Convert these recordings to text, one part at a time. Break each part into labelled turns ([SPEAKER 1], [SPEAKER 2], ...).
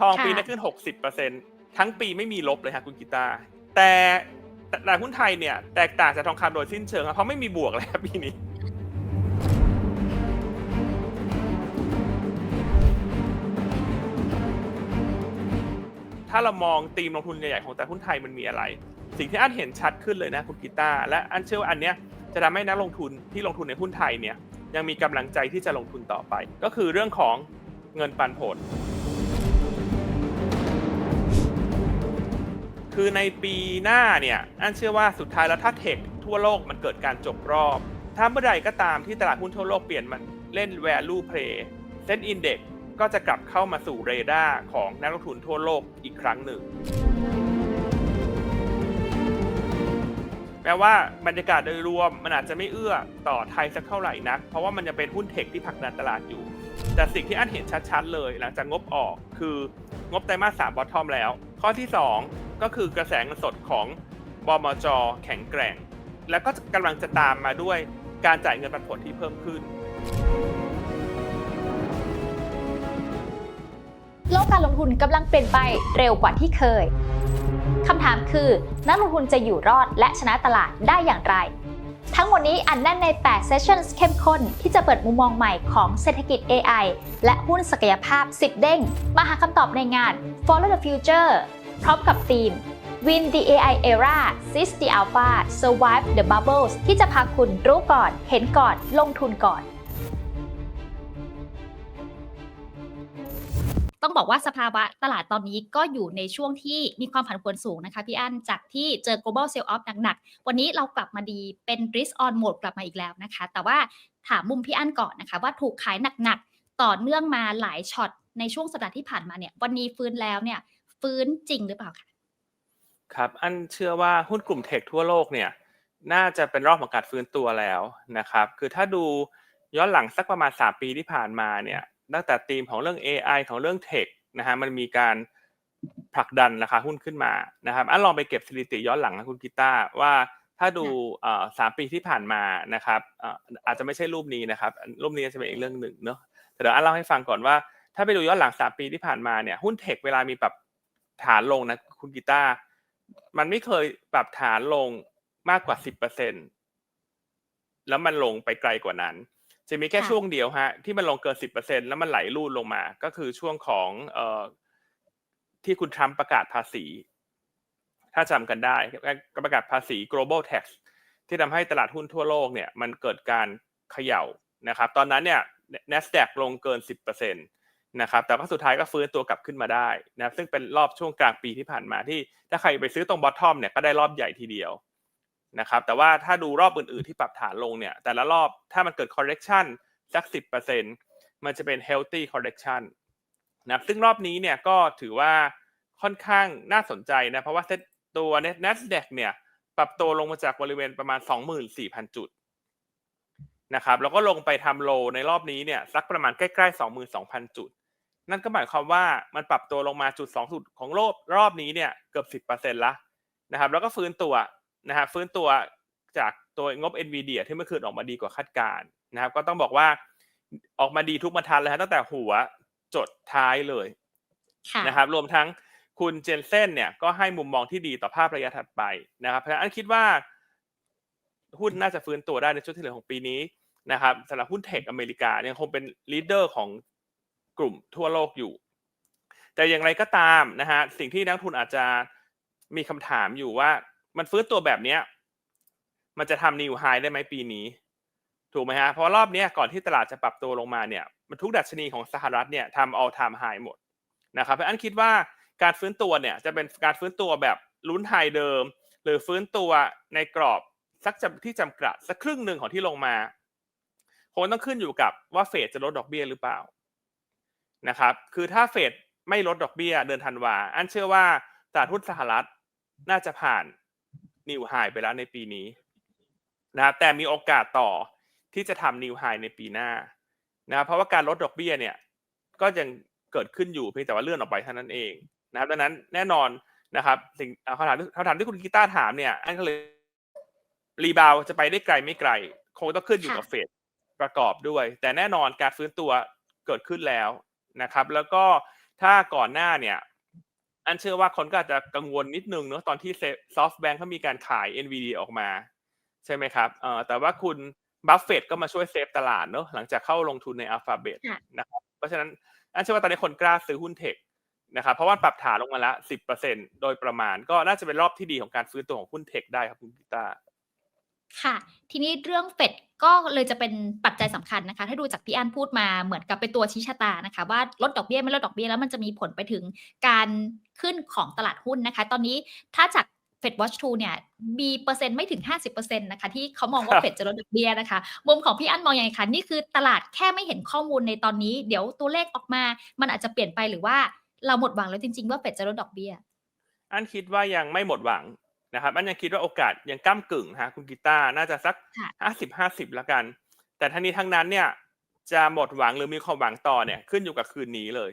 [SPEAKER 1] ทอง
[SPEAKER 2] ค่ะ
[SPEAKER 1] ปีนี้ขึ้น 60%ทั้งปีไม่มีลบเลยฮะคุณกีตาร์แต่แต่ตลาดหุ้นไทยเนี่ยแตกต่างจากทองคำโดยสิ้นเชิงครับเพราะไม่มีบวกเลยครับปีนี้ถ้าเรามองธีมลงทุนใหญ่ๆของตลาดหุ้นไทยมันมีอะไร สิ่งที่อันเห็นชัดขึ้นเลยนะคุณกีตาร์และอันเชื่อว่าอันเนี้ยจะทำให้นักลงทุนที่ลงทุนในหุ้นไทยเนี่ยยังมีกำลังใจที่จะลงทุนต่อไป ก็คือเรื่องของเงินปันผล คือในปีหน้าเนี่ยอันเชื่อว่าสุดท้ายแล้วถ้าเทคทั่วโลกมันเกิดการจบรอบ ถ้าเมื่อใดก็ตามที่ตลาดหุ้นทั่วโลกเปลี่ยนมันเล่น value play เส้น index ก็จะกลับเข้ามาสู่เรดาร์ของนักลงทุนทั่วโลกอีกครั้งหนึ่งแม้ว่าบรรยากาศโดยรวมมันอาจจะไม่เอื้อต่อไทยสักเท่าไหร่นัก เพราะว่ามันยังเป็นหุ้นเทคที่ผลักดันตลาดอยู่ แต่สิ่งที่อันเห็นชัดๆเลย หลังจากงบออกคืองบไตรมาสสามบอททอมแล้ว ข้อที่ 2 ก็คือกระแสเงินสดของบมจแข็งแกร่ง แล้วก็กำลังจะตามมาด้วยการจ่ายเงินปันผลที่เพิ่มขึ้น
[SPEAKER 2] โลกการลงทุนกำลังเปลี่ยนไปเร็วกว่าที่เคยคำถามคือนักลงทุนจะอยู่รอดและชนะตลาดได้อย่างไร ทั้งหมดนี้อันแน่นใน 8 Sessions เข้มข้น ที่จะเปิดมุมมองใหม่ของเศรษฐกิจ AI และหุ้นศักยภาพ 10 เด้ง มาหาคำตอบในงาน Follow the Future พร้อมกับธีม Win the AI Era Seize the Alpha Survive the Bubbles ที่จะพาคุณรู้ก่อน เห็นก่อน ลงทุนก่อน
[SPEAKER 3] ต้องบอกว่าสภาวะตลาดตอนนี้ก็อยู่ในช่วงที่มีความผันผวนสูงนะคะพี่อั้นจากที่เจอ global sell off หนักๆ วันนี้เรากลับมาดีเป็น risk on mode กลับมาอีกแล้วนะคะ แต่ว่าถามมุมพี่อั้นก่อนนะคะว่าถูกขายหนักๆ ต่อเนื่องมาหลายช็อตในช่วงสัปดาห์ที่ผ่านมาเนี่ยวันนี้ฟื้นแล้วเนี่ย ฟื้นจริงหรือเปล่าคะ
[SPEAKER 1] ครับอันเชื่อว่าหุ้นกลุ่มเทคทั่วโลกเนี่ยน่าจะเป็นรอบของการฟื้นตัวแล้วนะครับ คือถ้าดูย้อนหลังสักประมาณ 3 ปีที่ผ่านมาเนี่ยตั้งแต่ธีมของเรื่อง AI ของเรื่องเทคนะฮะมันมีการผลักดันราคาหุ้นขึ้นมานะครับอันลองไปเก็บสถิติย้อนหลังนะคุณกีตาร์ว่าถ้าดูเอ่อสามปีที่ผ่านมานะครับเอ่ออาจจะไม่ใช่รูปนี้นะครับ รูปนี้จะเป็นอีกเรื่องหนึ่งเนาะแต่เดี๋ยวอันเล่าให้ฟังก่อนว่า ถ้าไปดูย้อนหลังสามปีที่ผ่านมาเนี่ยหุ้นเทคเวลามีปรับ ฐานลงนะคุณกีตาร์มันไม่เคยปรับฐานลงมากกว่า10%แล้วมันลงไปไกลกว่านั้น จะมีแค่
[SPEAKER 3] ค่ะ
[SPEAKER 1] ช่วงเดียวฮะ ที่มันลงเกิน10%แล้วมันไหลรูดลงมา ก็คือช่วงของเอ่อที่คุณทรัมป์ประกาศภาษี ถ้าจำกันได้การประกาศภาษี global tax ที่ทำให้ตลาดหุ้นทั่วโลกเนี่ย มันเกิดการเขย่านะครับ ตอนนั้นเนี่ย NASDAQ ลงเกิน 10%น นะครับแต่ว่าสุดท้ายก็ฟื้นตัวกลับขึ้นมาได้นะซึ่งเป็นรอบช่วงกลางปีที่ผ่านมาที่ ถ้าใครไปซื้อตรง bottom เนี่ยก็ได้รอบใหญ่ทีเดียวนะครับแต่ว่าถ้าดูรอบอื่นๆที่ปรับฐานลงเนี่ยแต่ละรอบถ้ามันเกิด correction สัก 10%มันจะเป็น healthy correction นะซึ่งรอบนี้เนี่ยก็ถือว่าค่อนข้างน่าสนใจนะเพราะว่าเซ็ตตัว NASDAQ เนี่ยปรับตัวลงมาจากบริเวณประมาณ 24,000 จุดนะครับแล้วก็ลงไปทำโลในรอบนี้เนี่ยสักประมาณใกล้ๆ22,000 จุด นั่นก็หมายความว่ามันปรับตัวลงมาจุด2จุดของรอบรอบนี้เนี่ยเกือบ 10%ละนะครับ แล้วก็ฟื้นตัวนะครับฟื้นตัวจากตัวงบ NVIDIA ที่เมื่อคืนออกมาดีกว่าคาดการณ์นะครับ ก็ต้องบอกว่าออกมาดีทุกบรรทัดเลยฮะตั้งแต่หัวจดท้ายเลย
[SPEAKER 3] ค่ะ
[SPEAKER 1] นะครับ รวมทั้งคุณเจนเซนเนี่ยก็ให้มุมมองที่ดีต่อภาพระยะถัดไปนะครับ เพราะฉะนั้นอันคิดว่า หุ้นน่าจะฟื้นตัวได้ในช่วงที่เหลือของปีนี้นะครับสำหรับหุ้นเทคอเมริกายังคงเป็นลีดเดอร์ของ กลุ่มทั่วโลกอยู่ แต่อย่างไรก็ตามนะฮะสิ่งที่นักทุนอาจจะมีคำถามอยู่ว่ามันฟื้นตัวแบบเนี้ยมันจะทำนิวไฮได้ไหมปีนี้ ถูกไหมฮะเพราะรอบนี้ก่อนที่ตลาดจะปรับตัวลงมาเนี่ยมันทุกดัชนีของสหรัฐเนี่ยทำ all time high หมดนะครับเพราะอันคิดว่าการฟื้นตัวเนี่ยจะเป็นการฟื้นตัวแบบลุ้นไฮเดิม หรือฟื้นตัวในกรอบสักที่จำกัดสักครึ่งหนึ่งของที่ลงมาคงต้องขึ้นอยู่กับว่าเฟดจะลดดอกเบี้ยหรือเปล่า นะครับ คือถ้าเฟดไม่ลดดอกเบี้ยเดือนธันวา อันเชื่อว่าตลาดหุ้นสหรัฐน่าจะผ่านนิวไฮไปแล้วในปีนี้นะครับแต่มีโอกาสต่อที่จะทำนิวไฮในปีหน้านะครับเพราะว่าการลดดอกเบี้ยเนี่ยก็ยังเกิดขึ้นอยู่เพียงแต่ว่าเลื่อนออกไปเท่านั้นเองนะครับดังนั้นแน่นอนนะครับสิ่งอ่าคำถามคำถามที่คุณกีตาร์ถามเนี่ยอันก็เลยรีบาวจะไปได้ไกลไม่ไกล คงต้องขึ้นอยู่กับเฟดประกอบด้วย แต่แน่นอนการฟื้นตัวเกิดขึ้นแล้ว นะครับ แล้วก็ถ้าก่อนหน้าเนี่ย อันเชื่อว่าคนก็อาจจะกังวลนิดนึงเนอะตอนที่ซอฟต์แบงก์เขามีการขาย NVIDIA ออกมา ใช่ไหมครับเอ่อแต่ว่าคุณบัฟเฟตก็มาช่วยเซฟตลาดเนอะหลังจากเข้าลงทุนใน Alphabet
[SPEAKER 3] ค่ะ
[SPEAKER 1] นะครับเพราะฉะนั้นอันเชื่อว่าตอนนี้คนกล้าซื้อหุ้นเทคนะครับเพราะว่าปรับฐานลงมาละ10%โดยประมาณ ก็น่าจะเป็นรอบที่ดีของการฟื้นตัวของหุ้นเทคได้ครับคุณกีตาร์
[SPEAKER 3] ค่ะ ทีนี้เรื่องเฟดก็เลยจะเป็นปัจจัยสำคัญนะคะ ถ้าดูจากพี่อันพูดมาเหมือนกับเป็นตัวชี้ชะตานะคะว่าลดดอกเบี้ยไม่ลดดอกเบี้ยแล้วมันจะมีผลไปถึงการขึ้นของตลาดหุ้นนะคะ ตอนนี้ถ้าจาก Fed Watch 2เนี่ยมีเปอร์เซ็นต์ไม่ถึง 50%นะคะที่เขามองว่า
[SPEAKER 1] ครับ
[SPEAKER 3] เฟดจะลดดอกเบี้ยนะคะ มุมของพี่อันมองยังไงคะนี่คือตลาดแค่ไม่เห็นข้อมูลในตอนนี้ เดี๋ยวตัวเลขออกมา มันอาจจะเปลี่ยนไปหรือว่าเราหมดหวังแล้วจริง ๆ ว่าเฟดจะลดดอกเบี้ย
[SPEAKER 1] อันคิดว่ายังไม่หมดหวัง นะครับอันยังคิดว่าโอกาสยังก้ากึ่งฮะคุณกีตาร์น่าจะสัก
[SPEAKER 3] ค่ะ
[SPEAKER 1] ห้าสิบห้าสิบละกัน แต่ทั้งนี้ทั้งนั้นเนี่ยจะหมดหวังหรือมีความหวังต่อเนี่ยขึ้นอยู่กับคืนนี้เลย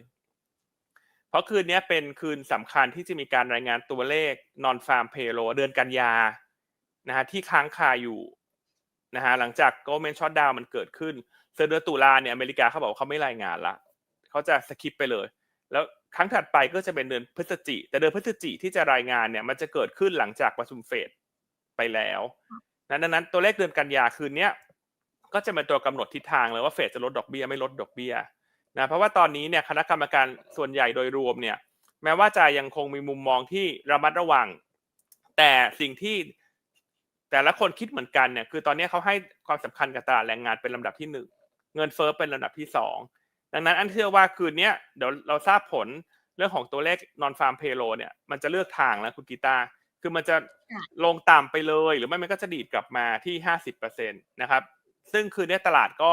[SPEAKER 1] เพราะคืนนี้เป็นคืนสำคัญที่จะมีการรายงานตัวเลข non farm payroll เดือนกันยานะฮะที่ค้างคาอยู่นะฮะหลังจาก government shutdown มันเกิดขึ้นเดือนตุลาเนี่ยอเมริกาเขาบอกว่าเขาไม่รายงานละเขาจะสคิปไปเลย แล้ว ครั้งถัดไปก็จะเป็นเดือนพฤศจิ แต่เดือนพฤศจิที่จะรายงานเนี่ยมันจะเกิดขึ้นหลังจากประชุมเฟดไปแล้วนั้นดังนั้นตัวเลขเดือนกันยาคืนเนี้ยก็จะเป็นตัวกำหนดทิศทางเลยว่าเฟดจะลดดอกเบี้ยไม่ลดดอกเบี้ยนะเพราะว่าตอนนี้เนี่ยคณะกรรมการส่วนใหญ่โดยรวมเนี่ยแม้ว่าจะยังคงมีมุมมองที่ระมัดระวัง แต่สิ่งที่แต่ละคนคิดเหมือนกันเนี่ยคือตอนนี้เขาให้ความสำคัญกับตลาดแรงงานเป็นลำดับที่หนึ่งเงินเฟ้อเป็นลำดับที่สอง ดังนั้นอันเชื่อว่าคืนเนี้ยเดี๋ยวเราทราบผลเรื่องของตัวเลข non farm payroll เนี่ยมันจะเลือกทางแล้วคุณกีตาร์คือมันจะ
[SPEAKER 3] ค่ะ
[SPEAKER 1] ลงต่ำไปเลย หรือไม่มันก็จะดีดกลับมาที่ห้าสิบเปอร์เซ็นตนะครับ ซึ่งคืนนี้ตลาดก็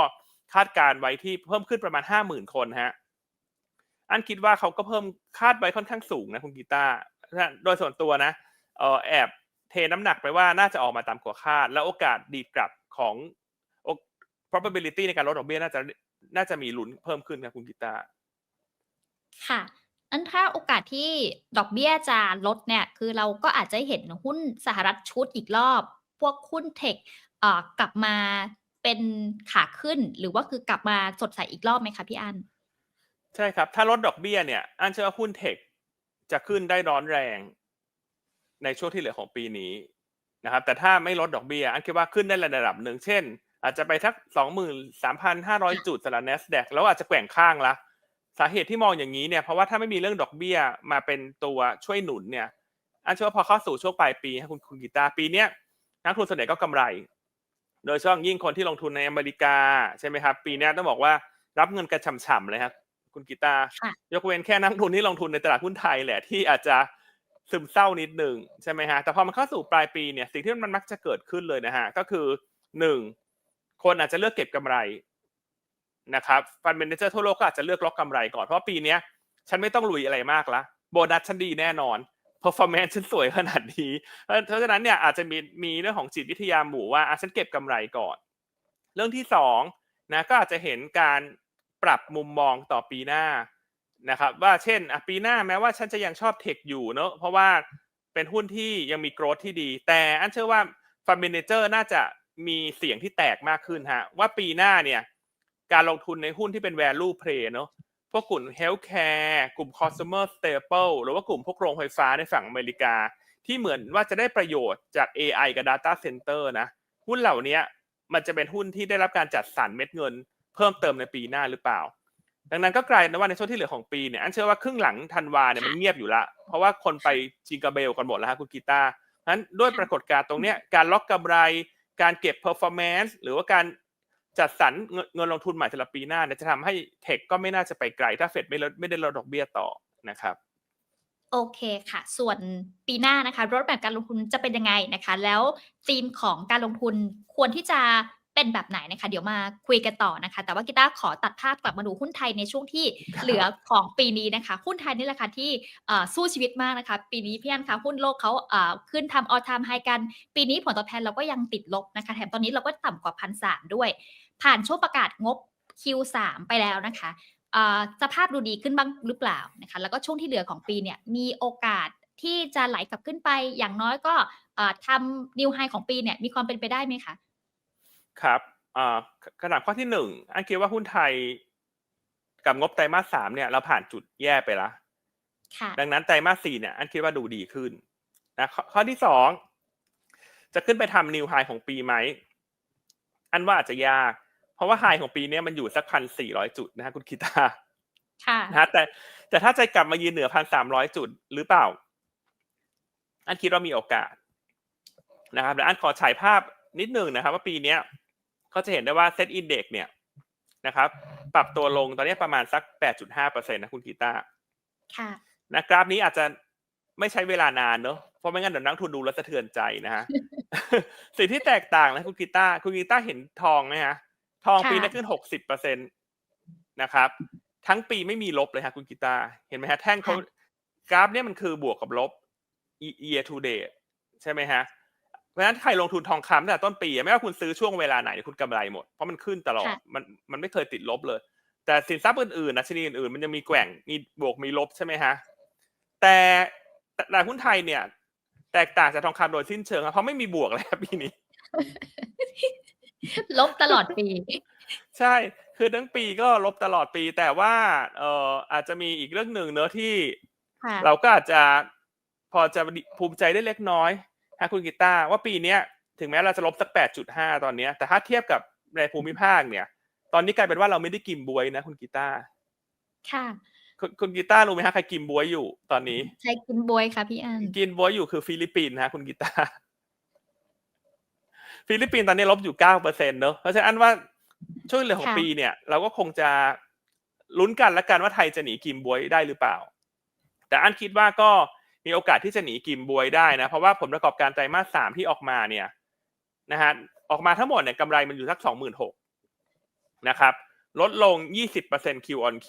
[SPEAKER 1] คาดการไว้ที่เพิ่มขึ้นประมาณห้าหมื่นคนฮะอันคิดว่าเขาก็เพิ่มคาดไว้ค่อนข้างสูงนะคุณกีตาร์โดยส่วนตัวนะเออแอบเทน้ำหนักไปว่าน่าจะออกมาตามกว่าคาด แล้วโอกาสดีดกลับของ probability ในการลดดอกเบี้ยน่าจะ น่าจะมีลุ้นเพิ่มขึ้นครับคุณกีตาร์
[SPEAKER 3] ค่ะอันถ้าโอกาสที่ดอกเบี้ยจะลดเนี่ย คือเราก็อาจจะเห็นหุ้นสหรัฐชุดอีกรอบ พวกหุ้นเทคเอ่อกลับมาเป็นขาขึ้น หรือว่าคือกลับมาสดใสอีกรอบไหมคะพี่อัน
[SPEAKER 1] ใช่ครับ ถ้าลดดอกเบี้ยเนี่ย อันเชื่อว่าหุ้นเทคจะขึ้นได้ร้อนแรง ในช่วงที่เหลือของปีนี้นะครับ แต่ถ้าไม่ลดดอกเบี้ย อันคิดว่าขึ้นได้ระดับหนึ่ง เช่น อาจจะไปทักสองหมื่นสามพันห้าร้อยจุดสำหรับ NASDAQ แล้วอาจจะแกว่งข้างละสาเหตุที่มองอย่างนี้เนี่ยเพราะว่าถ้าไม่มีเรื่องดอกเบี้ยมาเป็นตัวช่วยหนุนเนี่ยอันเชื่อว่าพอเข้าสู่ช่วงปลายปีให้คุณคุณกีตาร์ปีเนี้ยนักลงทุนส่วนใหญ่ก็กำไร โดยเฉพาะยิ่งคนที่ลงทุนในอเมริกาใช่ไหมครับ ปีเนี้ยต้องบอกว่ารับเงินกันฉ่ำๆเลยครับคุณกีตาร์
[SPEAKER 3] ค่ะ
[SPEAKER 1] ยกเว้นแค่นักลงทุนที่ลงทุนในตลาดหุ้นไทยแหละที่อาจจะซึมเศร้านิดหนึ่งใช่ไหมฮะแต่พอมันเข้าสู่ปลายปีเนี่ยสิ่งที่มันมักจะเกิดขึ้นเลยนะฮะก็คือหนึ่ง คนอาจจะเลือกเก็บกำไรนะครับฟันเมนเจอร์ทั่วโลกก็อาจจะเลือกล็อกกำไรก่อน เพราะปีเนี้ยฉันไม่ต้องลุยอะไรมากละโบนัสฉันดีแน่นอน performance ฉันสวยขนาดนี้เพราะฉะนั้นเนี่ยอาจจะมีมีเรื่องของจิตวิทยาหมู่ว่าอะฉันเก็บกำไรก่อน เรื่องที่สองนะก็อาจจะเห็นการปรับมุมมองต่อปีหน้านะครับว่าเช่นอะปีหน้าแม้ว่าฉันจะยังชอบเทคอยู่เนอะเพราะว่าเป็นหุ้นที่ยังมีโกรธที่ดี แต่อันเชื่อว่าฟันเมนเจอร์น่าจะ มีเสียงที่แตกมากขึ้นฮะ ว่าปีหน้าเนี่ย การลงทุนในหุ้นที่เป็น value play เนอะพวกกลุ่ม healthcare กลุ่ม consumer staple หรือว่ากลุ่มพวกโรงไฟฟ้าในฝั่งอเมริกา ที่เหมือนว่าจะได้ประโยชน์จาก AI กับ data center นะ หุ้นเหล่านี้มันจะเป็นหุ้นที่ได้รับการจัดสรรเม็ดเงิน เพิ่มเติมในปีหน้าหรือเปล่า ดังนั้นก็กลายเป็นว่าในช่วงที่เหลือของปีเนี่ยอันเชื่อว่าครึ่งหลังธันวาเนี่ยมันเงียบอยู่ละ เพราะว่าคนไปจิงกาเบลกันหมดแล้วฮะคุณกีตาร์นั้นด้วยปรากฏการณ์ตรงเนี้ยการล็อกกำไร การเก็บ performance หรือว่าการจัดสรรเงินลงทุนใหม่สำหรับปีหน้าเนี่ยจะทำให้เทคก็ไม่น่าจะไปไกล ถ้าเฟดไม่ลดไม่ได้ลดดอกเบี้ยต่อนะครับ
[SPEAKER 3] โอเคค่ะ ส่วนปีหน้านะคะรถแบบการลงทุนจะเป็นยังไงนะคะ แล้วธีมของการลงทุนควรที่จะ เป็นแบบไหนนะคะ เดี๋ยวมาคุยกันต่อนะคะ แต่ว่ากีตาร์ขอตัดภาพกลับมาดูหุ้นไทยในช่วงที่
[SPEAKER 1] ครับ
[SPEAKER 3] เหลือของปีนี้นะคะ หุ้นไทยนี่แหละค่ะที่เอ่อสู้ชีวิตมากนะคะ ปีนี้พี่อันคะหุ้นโลกเขาเอ่อขึ้นทำออทามไฮกัน ปีนี้ผลตอบแทนเราก็ยังติดลบนะคะแถมตอนนี้เราก็ต่ำกว่าพันสามด้วย ผ่านช่วงประกาศงบ Q3 ไปแล้วนะคะเอ่อสภาพดูดีขึ้นบ้างหรือเปล่านะคะ แล้วก็ช่วงที่เหลือของปีเนี่ยมีโอกาสที่จะไหลกลับขึ้นไป อย่างน้อยก็เอ่อทำนิวไฮของปีเนี่ยมีความเป็นไปได้ไหมคะ
[SPEAKER 1] ครับอ่าขขนาดข้อที่หนึ่งอันคิดว่าหุ้นไทยกับงบไตรมาสสามเนี่ยเราผ่านจุดแย่ไปแล้ว
[SPEAKER 3] ค่ะ
[SPEAKER 1] ดังนั้นไตรมาสสี่เนี่ยอันคิดว่าดูดีขึ้นนะข้อข้อที่สองจะขึ้นไปทำนิวไฮของปีไหม อันว่าอาจจะยาก เพราะว่าไฮของปีเนี้ยมันอยู่สักพันสี่ร้อยจุดนะฮะคุณคิตา
[SPEAKER 3] ค่ะ
[SPEAKER 1] นะฮะแต่แต่ถ้าจะกลับมายืนเหนือพันสามร้อยจุดหรือเปล่า อันคิดว่ามีโอกาสนะครับและอันขอฉายภาพนิดหนึ่งนะครับ ว่าปีเนี้ย ก็จะเห็นได้ว่าเซตอินเด็กเนี่ยนะครับ ปรับตัวลงตอนนี้ประมาณสักแปดจุดห้าเปอร์เซ็นต์นะคุณกีตาร์
[SPEAKER 3] ค่ะ
[SPEAKER 1] นะกราฟนี้อาจจะไม่ใช้เวลานานเนอะเพราะไม่งั้นเดี๋ยวนักทุนดูแล้วสะเทือนใจนะฮะสิ่งที่แตกต่างนะคุณกีตาร์คุณกีตาร์เห็นทองไหมฮะ ทอง
[SPEAKER 3] ค่ะ
[SPEAKER 1] ปีนี้ขึ้นหกสิบเปอร์เซ็นตนะครับ ทั้งปีไม่มีลบเลยฮะคุณกีตาร์เห็นไหมฮะแท่งเขากราฟเนี่ยมันคือบวกกับลบ year to date ใช่ไหมฮะ เพราะฉะนั้นใครลงทุนทองคำตั้งแต่ต้นปี ไม่ว่าคุณซื้อช่วงเวลาไหนคุณกำไรหมด เพราะมันขึ้นตลอด
[SPEAKER 3] ค่ะ
[SPEAKER 1] มันมันไม่เคยติดลบเลย แต่สินทรัพย์อื่นๆนะชนิดอื่นๆ มันยังมีแกว่งมีบวกมีลบใช่ไหมฮะแต่แต่ตลาดหุ้นไทยเนี่ย แตกต่างจากทองคำโดยสิ้นเชิงครับเพราะไม่มีบวกเลยครับปีนี้
[SPEAKER 3] ลบตลอดปี
[SPEAKER 1] ใช่ คือทั้งปีก็ลบตลอดปี แต่ว่าเอ่ออาจจะมีอีกเรื่องหนึ่งเนอะที่
[SPEAKER 3] ค่ะ
[SPEAKER 1] เราก็อาจจะพอจะภูมิใจได้เล็กน้อย ฮะคุณกีตาร์ว่าปีเนี้ยถึงแม้เราจะลบสัก 8.5 ตอนเนี้ยแต่ถ้าเทียบกับในภูมิภาคเนี่ย ตอนนี้กลายเป็นว่าเราไม่ได้กินบวยนะคุณกีตาร์
[SPEAKER 3] ค่ะ
[SPEAKER 1] คุณคุณกีตาร์รู้ไหมฮะใครกินบวยอยู่ตอนนี้
[SPEAKER 3] ใช้กินบวยค่ะพี่อัน
[SPEAKER 1] กินบวยอยู่คือฟิลิปปินส์ฮะคุณกีตาร์ฟิลิปปินส์ตอนนี้ลบอยู่เก้าเปอร์เซ็นต์เนอะเพราะฉะนั้นว่าช่วงเหลือของ
[SPEAKER 3] ค่ะ
[SPEAKER 1] ปีเนี่ย เราก็คงจะลุ้นกันละกันว่าไทยจะหนีกิมบวยได้หรือเปล่า แต่อันคิดว่าก็ มีโอกาสที่จะหนีกิมบวยได้นะ เพราะว่าผลประกอบการไตรมาสสามที่ออกมาเนี่ยนะฮะออกมาทั้งหมดเนี่ยกำไรมันอยู่สักสองหมื่นหกนะครับลดลงยี่สิบเปอร์เซ็น Q on Q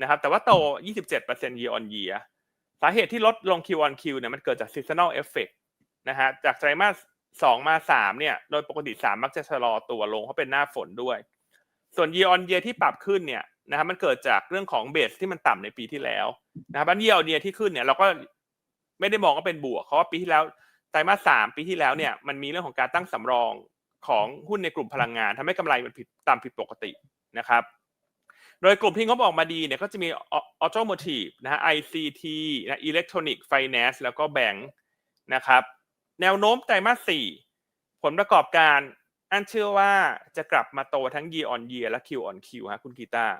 [SPEAKER 1] นะครับแต่ว่าโตยี่สิบเจ็ดเปอร์เซ็น year on year สาเหตุที่ลดลง Q on Q เนี่ยมันเกิดจาก seasonal effect นะฮะจากไตรมาสสองมาสามเนี่ย โดยปกติสามมักจะชะลอตัวลงเพราะเป็นหน้าฝนด้วย ส่วน year on year ที่ปรับขึ้นเนี่ยนะครับมันเกิดจากเรื่องของเบสที่มันต่ำในปีที่แล้วนะครับอัน year on year ที่ขึ้นเนี่ยเราก็ ไม่ได้มองว่าเป็นบวกเพราะว่าปีที่แล้วไตรมาสสามปีที่แล้วเนี่ยมันมีเรื่องของการตั้งสำรองของหุ้นในกลุ่มพลังงานทำให้กำไรมันผิดตามผิดปกตินะครับ โดยกลุ่มที่งบออกมาดีเนี่ยก็จะมีออโตโมทีฟนะฮะ ICT นะอิเล็กทรอนิกส์ไฟแนนซ์แล้วก็แบงค์นะครับ แนวโน้มไตรมาสสี่ผลประกอบการอันเชื่อว่าจะกลับมาโตทั้ง year on year และ Q on Q ฮะคุณกีตาร์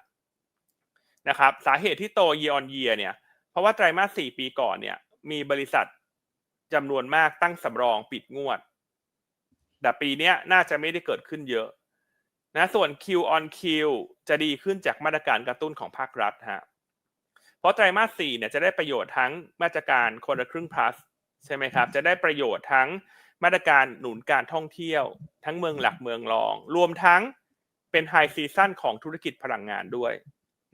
[SPEAKER 1] นะครับสาเหตุที่โต year on year เนี่ยเพราะว่าไตรมาสสี่ปีก่อนเนี่ย มีบริษัทจำนวนมากตั้งสำรองปิดงวด แต่ปีนี้น่าจะไม่ได้เกิดขึ้นเยอะนะส่วน Q on Q จะดีขึ้นจากมาตรการกระตุ้นของภาครัฐฮะเพราะไตรมาสสี่เนี่ยจะได้ประโยชน์ทั้งมาตรการคนละครึ่ง plus ใช่ไหมครับ จะได้ประโยชน์ทั้งมาตรการหนุนการท่องเที่ยว ทั้งเมืองหลักเมืองรอง รวมทั้งเป็นไฮซีซั่นของธุรกิจพลังงานด้วย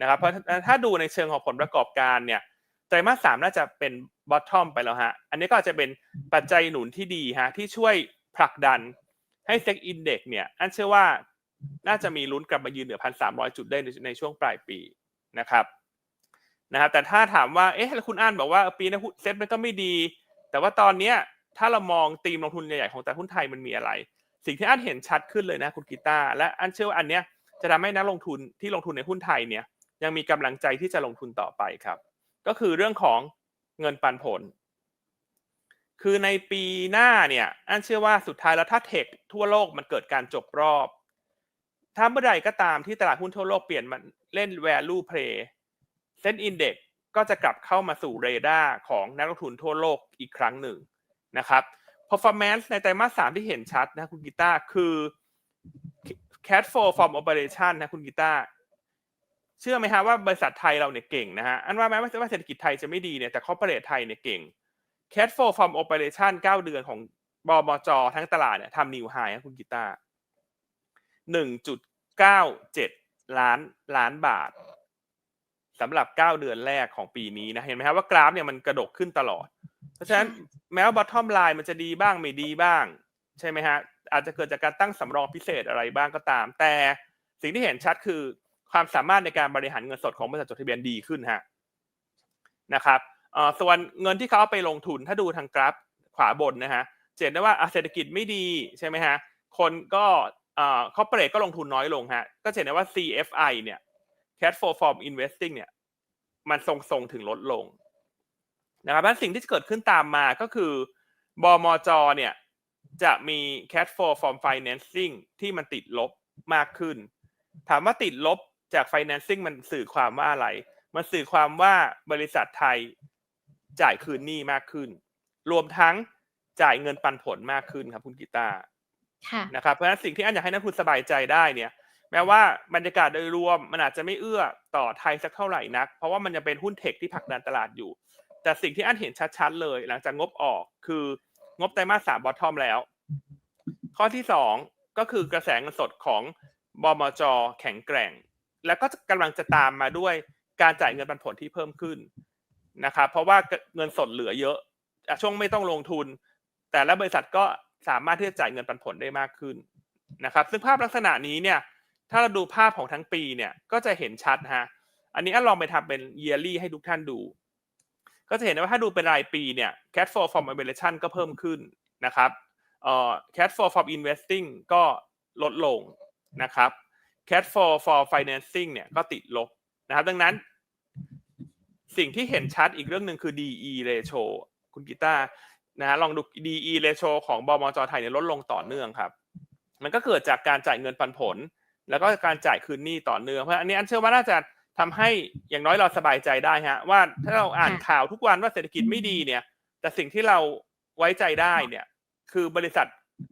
[SPEAKER 1] นะครับเพราะถ้าดูในเชิงของผลประกอบการเนี่ยไตรมาสสามน่าจะเป็น บอททอมไปแล้วฮะ อันนี้ก็อาจจะเป็นปัจจัยหนุนที่ดีฮะที่ช่วยผลักดันให้เซ็กอินเด็กเนี่ยอันเชื่อว่าน่าจะมีลุ้นกลับมายืนเหนือพันสามร้อยจุดได้ในในช่วงปลายปีนะครับนะครับแต่ถ้าถามว่าเอ๊ะแล้วคุณอ่านบอกว่าปีนี้หุ้นเซ็ตมันก็ไม่ดี แต่ว่าตอนเนี้ยถ้าเรามองตีมลงทุนใหญ่ๆของตลาดหุ้นไทยมันมีอะไร สิ่งที่อันเห็นชัดขึ้นเลยนะคุณกีตาร์และอันเชื่อว่าอันเนี้ยจะทำให้นักลงทุนที่ลงทุนในหุ้นไทยเนี่ยยังมีกำลังใจที่จะลงทุนต่อไปครับ ก็คือเรื่องของ เงินปันผล คือในปีหน้าเนี่ยอันเชื่อว่าสุดท้ายแล้วถ้าเทคทั่วโลกมันเกิดการจบรอบ ถ้าเมื่อใดก็ตามที่ตลาดหุ้นทั่วโลกเปลี่ยนมันเล่น value play เซ็นอินเด็กก็จะกลับเข้ามาสู่เรดาร์ของนักลงทุนทั่วโลกอีกครั้งหนึ่งนะครับ performance ในไตรมาสสามที่เห็นชัดนะคุณกีตาร์คือ cash flow from operation นะคุณกีตาร์ เชื่อไหมฮะว่าบริษัทไทยเราเนี่ยเก่งนะฮะ อันว่าแม้ว่าเศรษฐกิจไทยจะไม่ดีเนี่ยแต่ corporate ไทยเนี่ยเก่ง cash flow from operation เก้าเดือนของบมจทั้งตลาดเนี่ยทำนิวไฮนะคุณกีตาร์หนึ่งจุดเก้าเจ็ดล้านล้านบาทสำหรับเก้าเดือนแรกของปีนี้นะ เห็นไหมครับว่ากราฟเนี่ยมันกระดกขึ้นตลอด เพราะฉะนั้นแม้ว่า bottom line มันจะดีบ้างไม่ดีบ้าง ใช่ไหมฮะ อาจจะเกิดจากการตั้งสำรองพิเศษอะไรบ้างก็ตาม แต่สิ่งที่เห็นชัดคือ ความสามารถในการบริหารเงินสดของบริษัทจดทะเบียนดีขึ้นฮะนะครับเอ่อส่วนเงินที่เขาเอาไปลงทุนถ้าดูทางกราฟขวาบนนะฮะเห็นได้ว่าเศรษฐกิจไม่ดีใช่ไหมฮะคนก็เอ่อคอร์เปอเรทก็ลงทุนน้อยลงฮะก็เห็นได้ว่า CFI เนี่ย cash flow from investing เนี่ยมันทรงๆถึงลดลงนะครับเพราะฉะนั้นสิ่งที่จะเกิดขึ้นตามมาก็คือบมจเนี่ยจะมี cash flow from financing ที่มันติดลบมากขึ้น ถามว่าติดลบ จาก financing มันสื่อความว่าอะไร มันสื่อความว่าบริษัทไทยจ่ายคืนหนี้มากขึ้น รวมทั้งจ่ายเงินปันผลมากขึ้นครับคุณกีตาร์
[SPEAKER 3] ค่ะ
[SPEAKER 1] นะครับ เพราะฉะนั้นสิ่งที่อันอยากให้นักลงทุนสบายใจได้เนี่ย แม้ว่าบรรยากาศโดยรวมมันอาจจะไม่เอื้อต่อไทยสักเท่าไหร่นัก เพราะว่ามันยังเป็นหุ้นเทคที่ผลักดันตลาดอยู่ แต่สิ่งที่อันเห็นชัดๆ เลย หลังจากงบออกคืองบไตรมาสสามบอททอมแล้ว ข้อที่สองก็คือกระแสเงินสดของบมจแข็งแกร่ง แล้วก็กำลังจะตามมาด้วยการจ่ายเงินปันผลที่เพิ่มขึ้นนะครับเพราะว่าเงินสดเหลือเยอะช่วงไม่ต้องลงทุน แต่ละบริษัทก็สามารถที่จะจ่ายเงินปันผลได้มากขึ้นนะครับ ซึ่งภาพลักษณะนี้เนี่ย ถ้าเราดูภาพของทั้งปีเนี่ยก็จะเห็นชัดฮะอันนี้ลองไปทำเป็น yearly ให้ทุกท่านดู ก็จะเห็นว่าถ้าดูเป็นรายปีเนี่ย cash flow from operation ก็เพิ่มขึ้นนะครับเอ่อ cash flow from investing ก็ลดลงนะครับ cash flow for financing เนี่ยก็ติดลบนะครับ ดังนั้น สิ่งที่เห็นชัดอีกเรื่องหนึ่งคือ DE ratio คุณกีตาร์นะฮะลองดู DE ratio ของบมจไทยเนี่ยลดลงต่อเนื่องครับ มันก็เกิดจากการจ่ายเงินปันผล แล้วก็การจ่ายคืนหนี้ต่อเนื่องเพราะอันนี้อันเชื่อว่าน่าจะทำให้อย่างน้อยเราสบายใจได้ฮะ ว่าถ้าเราอ่านข่าวทุกวันว่าเศรษฐกิจไม่ดีเนี่ย แต่สิ่งที่เราไว้ใจได้เนี่ย คือบริษัท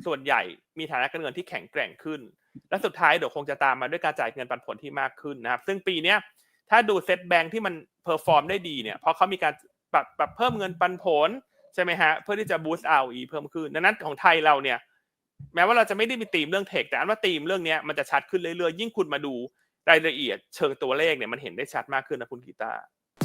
[SPEAKER 1] ส่วนใหญ่มีฐานะการเงินที่แข็งแกร่งขึ้น และสุดท้ายเดี๋ยวคงจะตามมาด้วยการจ่ายเงินปันผลที่มากขึ้นนะครับ ซึ่งปีเนี้ยถ้าดูเซ็ตแบงค์ที่มันเพอร์ฟอร์มได้ดีเนี่ยเพราะเขามีการปรับปรับเพิ่มเงินปันผลใช่ไหมฮะเพื่อที่จะบูสต์ ROE เพิ่มขึ้นดังนั้นของไทยเราเนี่ยแม้ว่าเราจะไม่ได้มีธีมเรื่องเทคแต่อันว่าธีมเรื่องนี้มันจะชัดขึ้นเรื่อยๆ ยิ่งคุณมาดูรายละเอียดเชิงตัวเลขเนี่ยมันเห็นได้ชัดมากขึ้นนะคุณกีตาร์